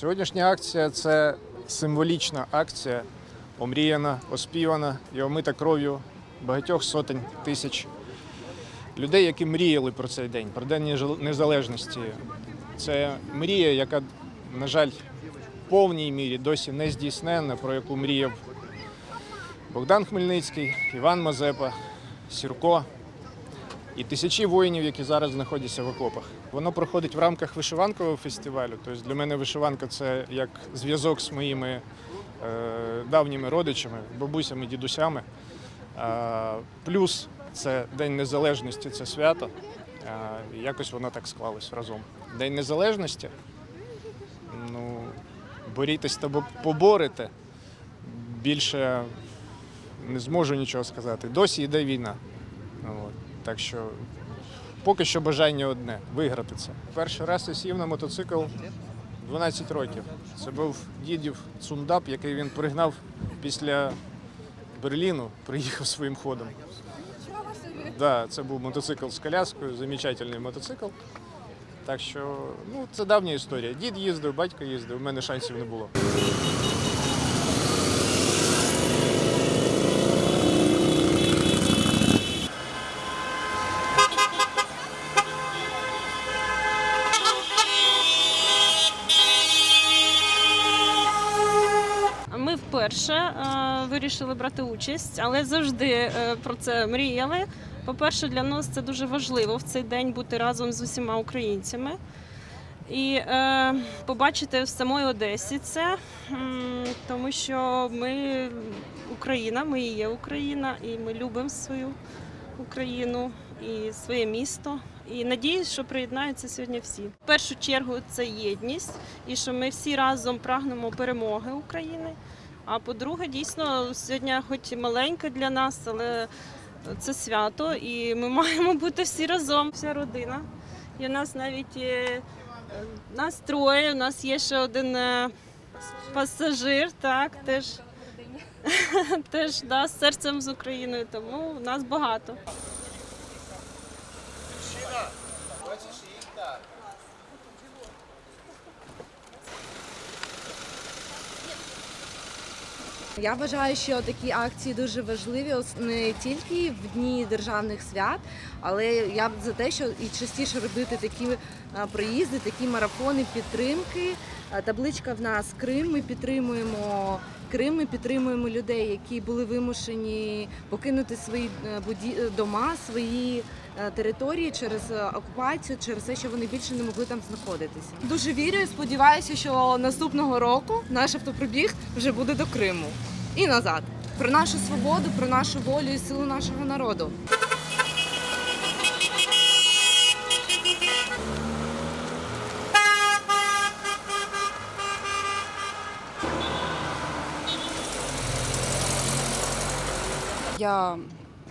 Сьогоднішня акція це символічна акція, омріяна, оспівана і омита кров'ю багатьох сотень тисяч людей, які мріяли про цей день, про День Незалежності. Це мрія, яка, на жаль, в повній мірі досі не здійсненна, про яку мріяв Богдан Хмельницький, Іван Мазепа, Сірко і тисячі воїнів, які зараз знаходяться в окопах. Воно проходить в рамках вишиванкового фестивалю. Тобто для мене вишиванка це як зв'язок з моїми е, давніми родичами, бабусями, дідусями. А, плюс це День Незалежності, це свято. А, якось воно так склалось разом. День Незалежності. Ну, борітесь та бо- поборете. Більше не зможу нічого сказати. Досі йде війна. Ну, От. Так що поки що бажання одне виграти це. Перший раз я сів на мотоцикл 12 років. Це був дідів цундап, який він пригнав після Берліну, приїхав своїм ходом. Да, це був мотоцикл з коляскою, замечательний мотоцикл. Так що ну, це давня історія. Дід їздив, батько їздив, у мене шансів не було. Ми вперше е, вирішили брати участь, але завжди е, про це мріяли. По-перше, для нас це дуже важливо в цей день бути разом з усіма українцями. І е, побачити в самої Одесі це, тому що ми Україна, ми і є Україна, і ми любимо свою Україну і своє місто. І надіюсь, що приєднаються сьогодні всі. В першу чергу це єдність, і що ми всі разом прагнемо перемоги України. А по-друге, дійсно, сьогодні, хоч і маленьке для нас, але це свято, і ми маємо бути всі разом, вся родина. І у нас навіть є, е, нас троє, у нас є ще один е, пасажир, так, теж, теж да, з серцем з Україною, тому нас багато. Я вважаю, що такі акції дуже важливі не тільки в дні державних свят, але я б за те, що і частіше робити такі е, проїзди, такі марафони підтримки. Е, Табличка в нас Крим. Ми підтримуємо Крим. Ми підтримуємо людей, які були вимушені покинути свої е, дома, свої території через е, окупацію, через те, що вони більше не могли там знаходитися. Дуже вірю і сподіваюся, що наступного року наш автопробіг вже буде до Криму і назад. Про нашу свободу, про нашу волю і силу нашого народу. Я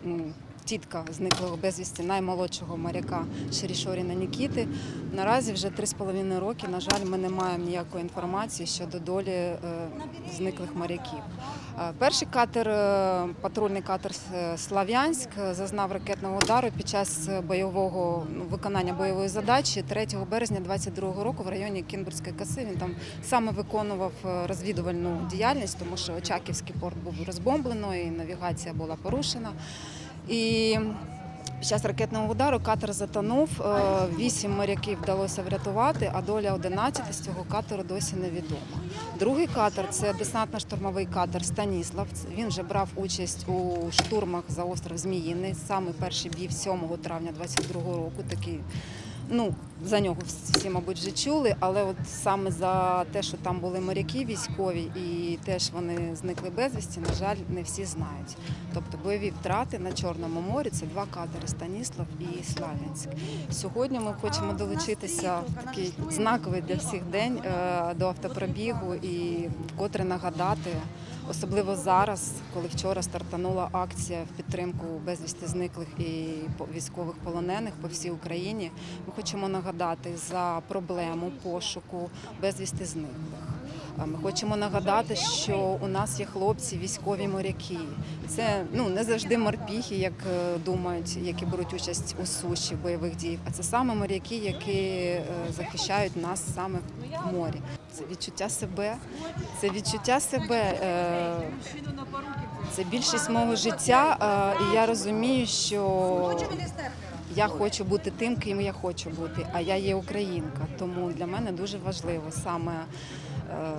м, тітка зниклого безвісті наймолодшого моряка Шерішоріна Нікіти. Наразі вже три з половиною роки, на жаль, ми не маємо ніякої інформації щодо долі е, зниклих моряків. Е, Перший катер, е, патрульний катер Слав'янськ, зазнав ракетного удару під час бойового ну, виконання бойової задачі 3 березня 22 року в районі Кінбурзької коси. Він там саме виконував розвідувальну діяльність, тому що Очаківський порт був розбомблено і навігація була порушена. І під час ракетного удару катер затонув. Е, Вісім моряків вдалося врятувати, а доля 11 з цього катеру досі невідома. Другий катер це десантно-штурмовий катер Станіслав. Він вже брав участь у штурмах за остров Зміїний. Саме перший бій 7 травня 22 року. Такий Ну, за нього всі, мабуть, вже чули, але от саме за те, що там були моряки військові і теж вони зникли безвісті, на жаль, не всі знають. Тобто бойові втрати на Чорному морі це два катери Станіслав і Славянськ. Сьогодні ми хочемо долучитися в такий знаковий для всіх день е, до автопробігу і вкотре нагадати. Особливо зараз, коли вчора стартанула акція в підтримку безвісти зниклих і військових полонених по всій Україні. Ми хочемо нагадати за проблему пошуку безвісти зниклих. Ми хочемо нагадати, що у нас є хлопці, військові моряки. Це ну не завжди морпіхи, як е, думають, які беруть участь у суші бойових дій. А це саме моряки, які е, захищають нас саме в морі. Це відчуття себе. Це відчуття себе. Е, це більшість мого життя, е, і я розумію, що я хочу бути тим, ким я хочу бути, а я є українка. Тому для мене дуже важливо саме е,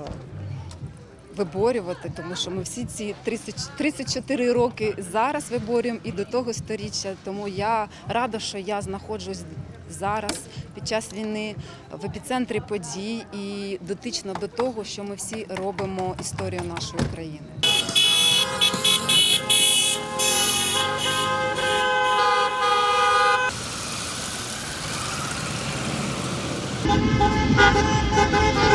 виборювати, тому що ми всі ці 30, 34 роки зараз виборюємо і до того сторіччя. Тому я рада, що я знаходжусь зараз під час війни в епіцентрі подій і дотично до того, що ми всі робимо історію нашої країни. Thank